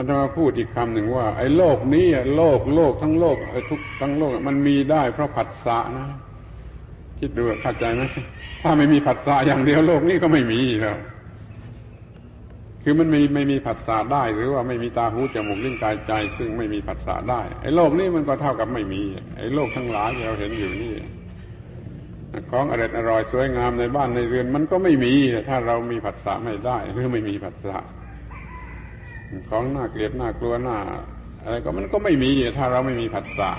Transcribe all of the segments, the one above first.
อาตมาพูดอีกคำหนึ่งว่า ไอ้โลกนี้โลกโลกทั้งโลกไอ้ทุกทั้งโลกมันมีได้เพราะผัสสะนะคิดดูเข้าใจไหมถ้าไม่มีผัสสะอย่างเดียวโลกนี้ก็ไม่มีแล้วคือมันไม่ไม่มีผัสสะได้ หรือว่าไม่มีตาหูจมูกลิ้นกายใจ ซึ่งไม่มีผัสสะได้ ไอ้โลกนี้มันก็เท่ากับไม่มี ไอ้โลกทั้งหลายที่เราเห็นอยู่นี่ของอร่อยอร่อยสวยงามในบ้านในเรือน มันก็ไม่มีถ้าเรามีผัสสะไม่ได้ หรือไม่มีผัสสะ ของน่าเกลียดน่ากลัวน่าอะไรก็มันก็ไม่มีถ้าเราไม่มีผัสสะ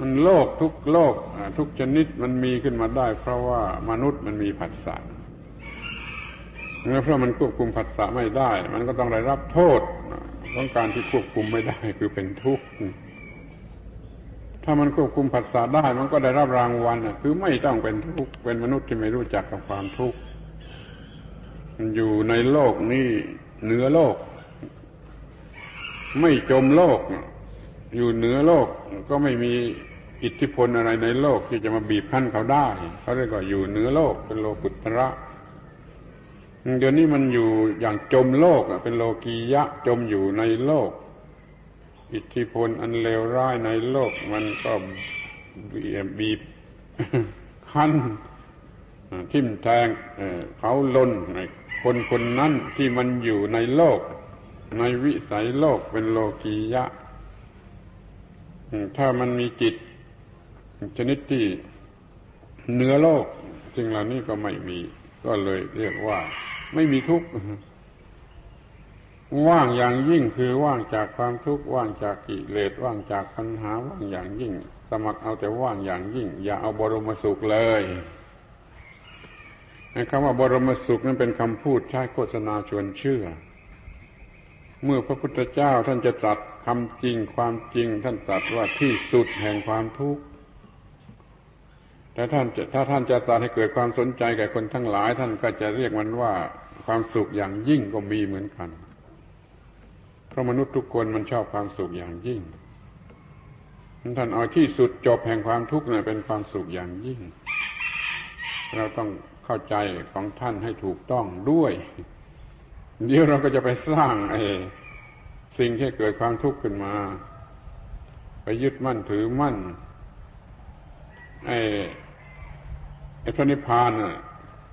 มันโลกทุกโลกทุกชนิดมันมีขึ้นมาได้ เพราะว่ามนุษย์มันมีผัสสะเมื่อเพราะมันควบคุมผัสสะไม่ได้ มันก็ต้องได้รับโทษของการที่ควบคุมไม่ได้คือเป็นทุกข์ถ้ามันควบคุมผัสสะได้ มันก็ได้รับรางวัลคือไม่ต้องเป็นทุกข์เป็นมนุษย์ที่ไม่รู้จักกับความทุกข์อยู่ในโลกนี้ เหนือโลก ไม่จมโลก อยู่เหนือโลกก็ไม่มีอิทธิพลอะไรในโลกที่จะมาบีบคั้นเขาได้ เขาเรียกว่าอยู่เหนือโลกเป็นโลกุตระเดี๋ยวนี้มันอยู่อย่างจมโลกเป็นโลกียะจมอยู่ในโลก อิทธิพลอันเลวร้ายในโลก มันก็บีบคั้นทิ่มแทงเขาลน คนคนนั้นที่มันอยู่ในโลก ในวิสัยโลกเป็นโลกียะ ถ้ามันมีจิต ชนิดที่เหนือโลกสิ่งเหล่านี้ก็ไม่มี ก็เลยเรียกว่า ไม่มีทุกข์ว่างอย่างยิ่งคือว่างจากความทุกข์ว่างจากกิเลสว่างจากปัญหาว่างอย่างยิ่ง สมัครเอาแต่ว่างอย่างยิ่ง อย่าเอาบรมสุขเลย คำว่าบรมสุขนั้นเป็นคำพูดใช้โฆษณาชวนเชื่อ เมื่อพระพุทธเจ้าท่านจะตรัสคำจริงความจริง ท่านตรัสว่าที่สุดแห่งความทุกข์แต่ท่านจะถ้าท่านจะตรัสให้เกิดความสนใจแก่คนทั้งหลาย ท่านก็จะเรียกมันว่าความสุขอย่างยิ่งก็มีเหมือนกัน เพราะมนุษย์ทุกคนมันชอบความสุขอย่างยิ่ง ท่านเอาที่สุดจบแห่งความทุกข์เนี่ยเป็นความสุขอย่างยิ่ง เราต้องเข้าใจของท่านให้ถูกต้องด้วย เดี๋ยวเราก็จะไปสร้างไอ้สิ่งที่เกิดความทุกข์ขึ้นมา ไปยึดมั่นถือมั่นไอ้ไอ้พระนิพพาน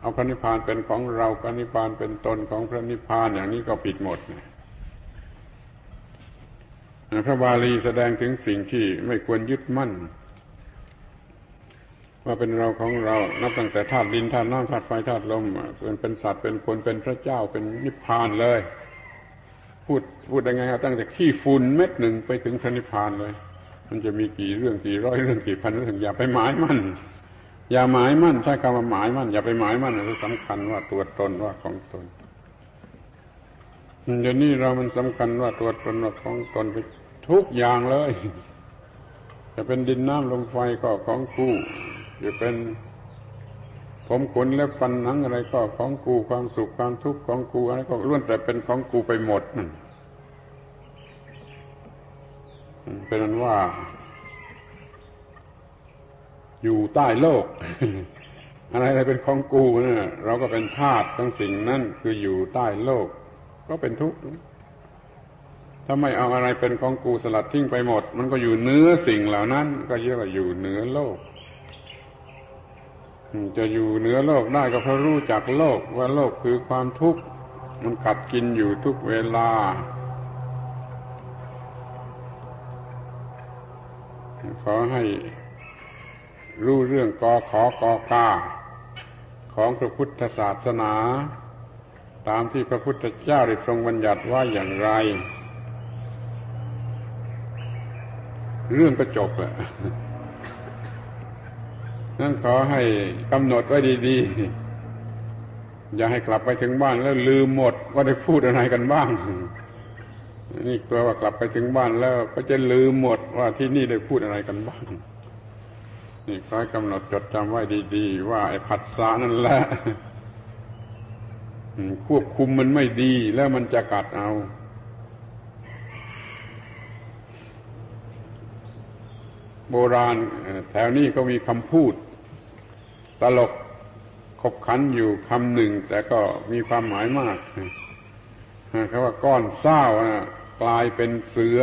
เอาพระนิพพานเป็นของเราพระนิพพานเป็นตนของพระนิพพานอย่างนี้ก็ผิดหมดพระบาลีแสดงถึงสิ่งที่ไม่ควรยึดมั่น ว่าเป็นเราของเรา นับตั้งแต่ธาตุดินธาตุน้ำธาตุไฟธาตุลมเป็นเป็นสัตว์เป็นคนเป็นพระเจ้าเป็นนิพพานเลย พูดพูดยังไงครับตั้งแต่ขี้ฝุ่นเม็ดหนึ่งไปถึงพระนิพพานเลย มันจะมีกี่เรื่องกี่ร้อยเรื่องกี่พันเรื่องอย่าไปหมายมั่นอย่าหมายมั่นใช้คำว่าหมายมั่นอย่าไปหมายมั่นมันสำคัญว่าตัวตนว่าของตนเดี๋ยวนี้เรามันสำคัญว่าตัวตนว่าของตนไปทุกอย่างเลย จะเป็นดินน้ำลมไฟก็ของกู จะเป็นผมขนและฟันหนังอะไรก็ของกูความสุขความทุกข์ของกูอะไรก็ล้วนแต่เป็นของกูไปหมดนั่นเป็นนั้นว่า อยู่ใต้โลก อะไรอะไรเป็นของกูเนี่ยเราก็เป็นธาตุทั้งสิ่งนั้นคืออยู่ใต้โลก ก็เป็นทุกข์ถ้าไม่เอาอะไรเป็นของกูสลัดทิ้งไปหมด มันก็อยู่เนื้อสิ่งเหล่านั้น ก็เรียกว่าอยู่เหนือโลก จะอยู่เหนือโลกได้ก็เพราะรู้จักโลกว่าโลกคือความทุกข์มันกัดกินอยู่ทุกเวลา ขอให้รู้เรื่องกอขอกอกาของพระพุทธศาสนา ตามที่พระพุทธเจ้าได้ทรงบัญญัติว่าอย่างไร เรื่องก็จบอะ นั่นขอให้กำหนดไว้ดีๆ อย่าให้กลับไปถึงบ้านแล้วลืมหมดว่าได้พูดอะไรกันบ้างนี่กลัวว่ากลับไปถึงบ้านแล้วก็จะลืมหมดว่าที่นี่ได้พูดอะไรกันบ้าง นี่ขอให้กำหนดจดจำไว้ดีๆ ว่าไอ้ผัสสะนั่นแหละควบคุมมันไม่ดีแล้วมันจะกัดเอาโบราณแถวนี้ก็มีคำพูด ตลกขบขันอยู่คำหนึ่ง แต่ก็มีความหมายมากเขาว่าก้อนเศร้ากลายเป็นเสือ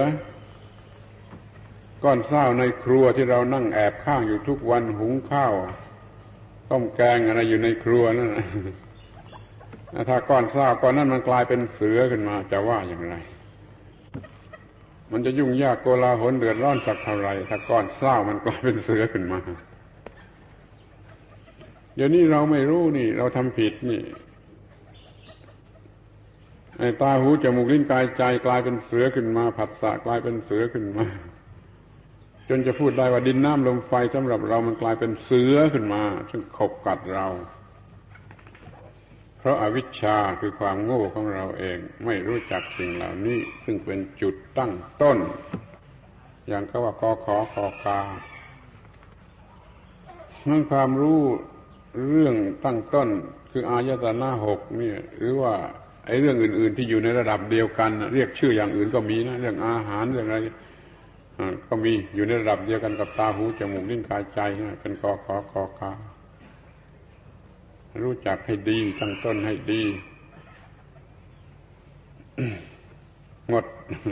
ก้อนเศร้าในครัวที่เรานั่งแอบข้างอยู่ทุกวันหุงข้าวต้มแกงอะไรอยู่ในครัวนั่นถ้าก้อนเศร้าก้อนนั้นมันกลายเป็นเสือขึ้นมา จะว่าอย่างไร มันจะยุ่งยากโกลาหลเดือดร้อนสักเท่าไรถ้าก้อนเศร้ามันกลายเป็นเสือขึ้นมา เดี๋ยวนี้เราไม่รู้นี่ เราทำผิดนี่ไอ้ตาหูจมูกลิ้นกายใจกลายเป็นเสือขึ้นมา ผัสสะกลายเป็นเสือขึ้นมา จนจะพูดได้ว่าดินน้ำลมไฟสำหรับเรามันกลายเป็นเสือขึ้นมา ซึ่งขบกัดเรา เพราะอาวิชชาคือความโง่ของเราเอง ไม่รู้จักสิ่งเหล่านี้ ซึ่งเป็นจุดตั้งต้น อย่างก็ว่ากอขอคอกานั่นความรู้ เรื่องตั้งต้นคืออายตนะหกนี่หรือว่าไอ้เรื่องอื่น ๆ ที่อยู่ในระดับเดียวกัน เรียกชื่ออย่างอื่นก็มีนะเรื่องอาหารเรื่องอะไรก็มีอยู่ในระดับเดียวกันกับตาหูจมูกลิ้นกายใจเป็นกอขอคอการู้จักให้ดีตั้งต้นให้ดีหมด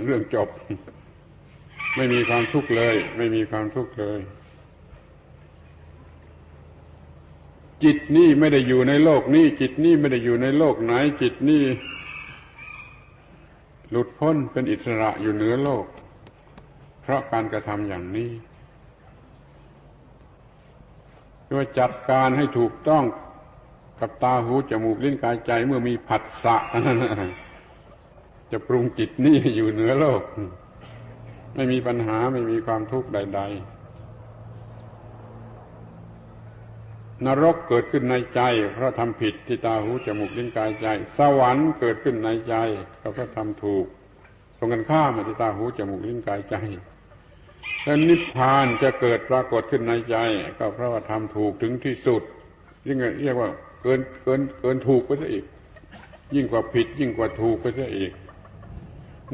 เรื่องจบ ไม่มีความทุกข์เลย ไม่มีความทุกข์เลย จิตนี่ไม่ได้อยู่ในโลกนี้ จิตนี่ไม่ได้อยู่ในโลกไหน จิตนี่หลุดพ้นเป็นอิสระอยู่เหนือโลก เพราะการกระทำอย่างนี้ด้วยจัดการให้ถูกต้องกับตาหูจมูกลิ้นกายใจเมื่อมีผัสสะจะปรุงจิตนี่อยู่เหนือโลก ไม่มีปัญหาไม่มีความทุกข์ใด ๆ นรกเกิดขึ้นในใจ เพราะทำผิดที่ตาหูจมูกลิ้นกายใจ สวรรค์เกิดขึ้นในใจก็เพราะทำถูก ตรงกันข้ามที่ตาหูจมูกลิ้นกายใจแล้วนิพพานจะเกิดปรากฏขึ้นในใจ ก็เพราะว่าทำถูกถึงที่สุดยิ่งเรียกว่าเกินเกินเกินถูกไปซะอีก ยิ่งกว่าผิด ยิ่งกว่าถูกไปซะอีก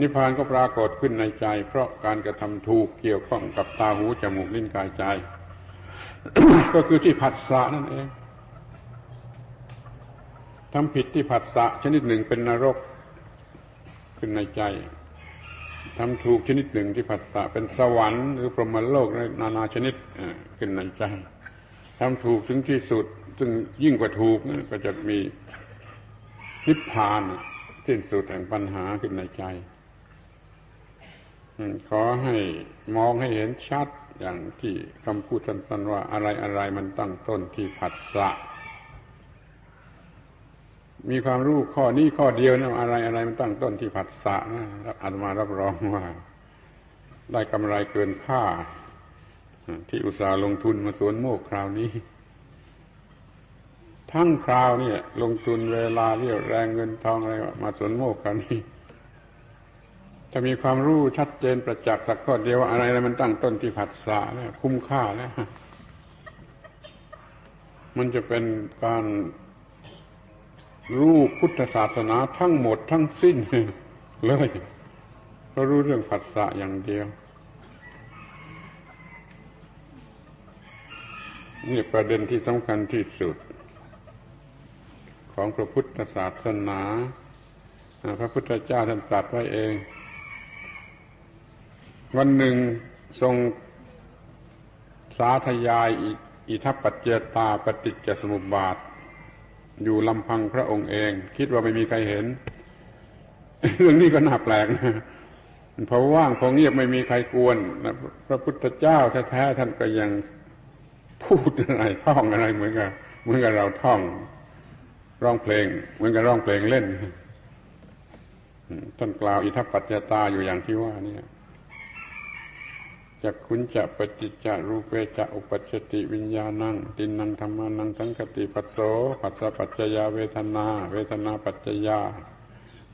นิพพานก็ปรากฏขึ้นในใจ เพราะการกระทำถูกเกี่ยวข้องกับตาหูจมูกลิ้นกายใจ ก็คือที่ผัสสะนั่นเองทำผิดที่ผัสสะชนิดหนึ่งเป็นนรกขึ้นในใจทำถูกชนิดหนึ่งที่ผัสสะเป็นสวรรค์หรือพรหมโลกนานาชนิดขึ้นในใจทำถูกถึงที่สุด ซึ่งยิ่งกว่าถูกก็จะมีนิพพานสิ้นสุดแห่งปัญหาขึ้นในใจขอให้มองให้เห็นชัด อย่างที่คำพูดสั้นๆว่าอะไรอะไรมันตั้งต้นที่ผัสสะ มีความรู้ข้อนี้ข้อเดียวนะอะไรอะไรมันตั้งต้นที่ผัสสะนะอาตมารับรองว่า ได้กำไรเกินค่า ที่อุตสาห์ลงทุนมาสวนโมกคราวนี้ ทั้งคราวเนี่ย ลงทุนเวลาเรียวแรงเงินทองอะไรมาสวนโมกคราวนี้ ถ้ามีความรู้ชัดเจนประจักษ์สักข้อเดียวอะไรอะไรมันตั้งต้นที่ผัสสะแล้วคุ้มค่าแล้วมันจะเป็นการรู้พุทธศาสนาทั้งหมดทั้งสิ้นเลยก็รู้เรื่องผัสสะอย่างเดียวนี่ประเด็นที่สำคัญที่สุด ของพระพุทธศาสนา พระพุทธเจ้าท่านตรัสไว้เอง วันหนึ่งทรงสาธยายอิทัปปัจเจตาปฏิจจสมุปบาท อยู่ลำพังพระองค์เอง คิดว่าไม่มีใครเห็น เรื่องนี้ก็น่าแปลกนะพอว่างพอเงียบไม่มีใครกวนพระพุทธเจ้าแท้ๆท่านก็ยังพูดอะไรท่องอะไรเหมือนกับเหมือนกับเราท่องร้องเพลง เหมือนกับร้องเพลงเล่นท่านกล่าวอิทัปปัจจตาอยู่อย่างที่ว่านี่ จักขุนจะปฏิจจารูเปจะอุปัชติวิญญาณังตินังธรรมานังสังคติปัสโสปัสสะปัจจยาเวทนา เวทนาปัจจยา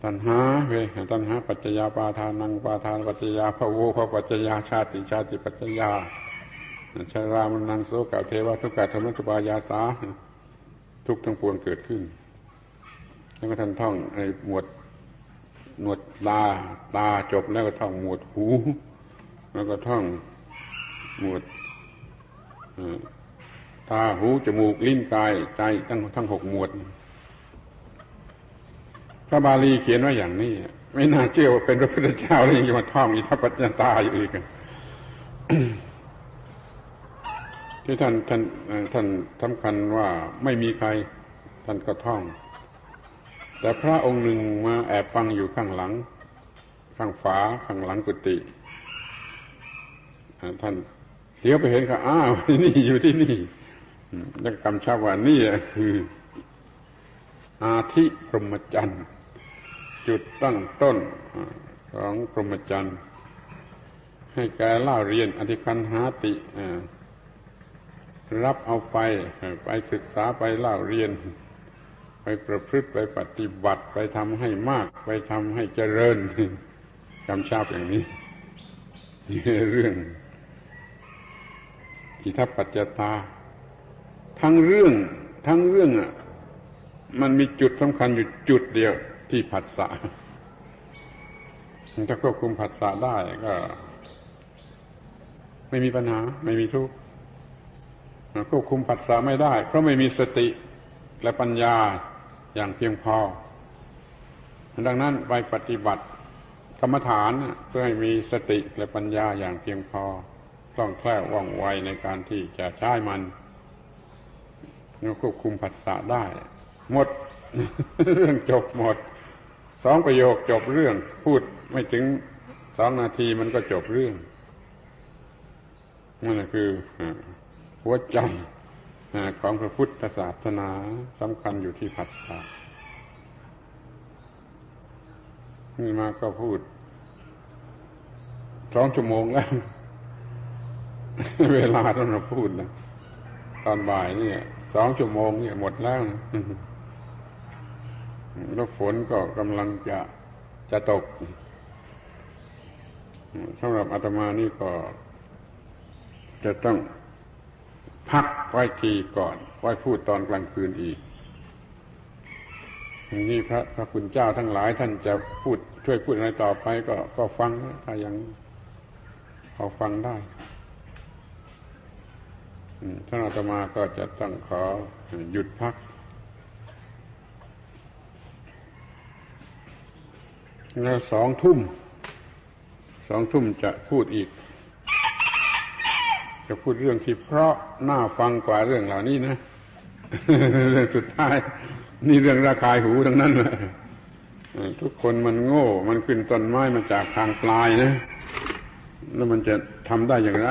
ตัณหาเวตัณหาปัจจยาปาทานังปาทานปัจจยาภโวภปัจจยาชาติชาติปัจจยาชารามนังโสกะเทวทุกขะธรรมจุปายาสาทุกทั้งปวงเกิดขึ้น แล้วก็ท่านท่องในหมวดหนวดตาตาจบแล้วก็ท่องหมวดหู แล้วก็ท่องหมวดตาหูจมูกลิ้นกายใจทั้งทั้งหกหมวด พระบาลีเขียนไว้อย่างนี้ ไม่น่าเชื่อว่าเป็นพระพุทธเจ้าแล้วยังจะมาท่องอิทัปปัญญาตาอยู่อีกที่ท่านท่านท่านสำคัญว่าไม่มีใครท่านก็ท่อง แต่พระองค์หนึ่งมาแอบฟังอยู่ข้างหลัง ข้างฝาข้างหลังกุฏิ ท่านเดี๋ยวไปเห็นก็อ้าวนี่อยู่ที่นี่ยังกำชับว่านี่คือ อาทิพรหมจันทร์จุดตั้งต้นของพรหมจรรย์ให้แกเล่าเรียนอธิคันหาติรับเอาไป ไปศึกษาไปเล่าเรียน ไปประพฤติไปปฏิบัติ ไปทำให้มาก ไปทำให้เจริญกำชับอย่างนี้เรื่อง อิทัปัจจตา ทั้งเรื่องทั้งเรื่องอะมันมีจุดสำคัญอยู่จุดเดียวที่ผัสสะถ้าควบคุมผัสสะได้ก็ ไม่มีปัญหา ไม่มีทุกข์ควบคุมผัสสะไม่ได้ เพราะไม่มีสติและปัญญาอย่างเพียงพอ ดังนั้นไปปฏิบัติกรรมฐานเพื่อให้มีสติและปัญญาอย่างเพียงพอ คล่องแคล่วว่องไวในการที่จะใช้มันควบคุมผัสสะได้ หมด เรื่องจบหมด สองประโยคจบเรื่อง พูดไม่ถึงสองนาทีมันก็จบเรื่องนั่นคือหัวใจของพระพุทธศาสนาสำคัญอยู่ที่ผัสสะนี่มาก็พูดสองชั่วโมงแล้ว เวลาที่เราพูดนะตอนบ่ายนี่สองชั่วโมงนี่หมดแล้วแล้วฝนก็กำลังจะจะตกสำหรับอาตมานี่ก็ จะต้องพักไว้ทีก่อนไว้พูดตอนกลางคืนอีกนี่พระพระคุณเจ้าทั้งหลายท่านจะพูดช่วยพูดอะไรต่อไปก็ก็ฟังถ้ายังพอฟังได้ ท่านอาตมาก็จะต้องขอหยุดพัก แล้วสองทุ่ม สองทุ่มจะพูดอีก จะพูดเรื่องที่เพราะน่าฟังกว่าเรื่องเหล่านี้นะเรื่องสุดท้าย นี่เรื่องราคายหูทั้งนั้นเลยทุกคนมันโง่ มันขึ้นต้นไม้มาจากทางปลายนะ แล้วมันจะทำได้อย่างไร